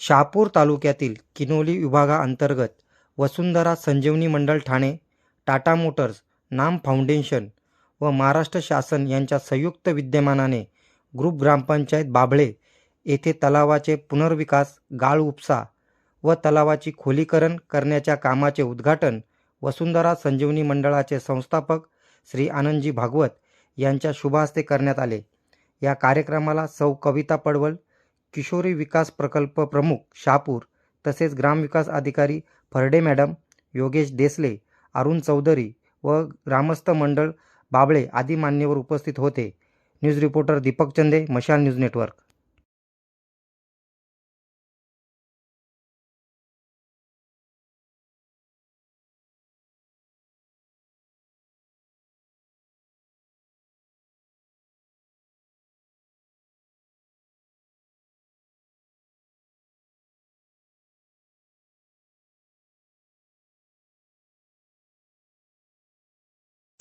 शहापूर तालुक्यातील किनोली विभागाअंतर्गत वसुंधरा संजीवनी मंडळ ठाणे टाटा मोटर्स नाम फाउंडेशन व महाराष्ट्र शासन यांच्या संयुक्त विद्यमानाने ग्रुप ग्रामपंचायत बाभळे येथे तलावाचे पुनर्विकास गाळ उपसा व तलावाची खोलीकरण करण्याच्या कामाचे उद्घाटन वसुंधरा संजीवनी मंडळाचे संस्थापक श्री आनंदजी भागवत यांच्या शुभहस्ते करण्यात आले. या कार्यक्रमाला सौ कविता पडवल किशोरी विकास प्रकल्प प्रमुख शहापूर तसेच ग्रामविकास अधिकारी फरडे मॅडम योगेश देसले अरुण चौधरी व ग्रामस्थ मंडळ बाबळे आदी मान्यवर उपस्थित होते. न्यूज रिपोर्टर दीपक चंदे मशाल न्यूज नेटवर्क.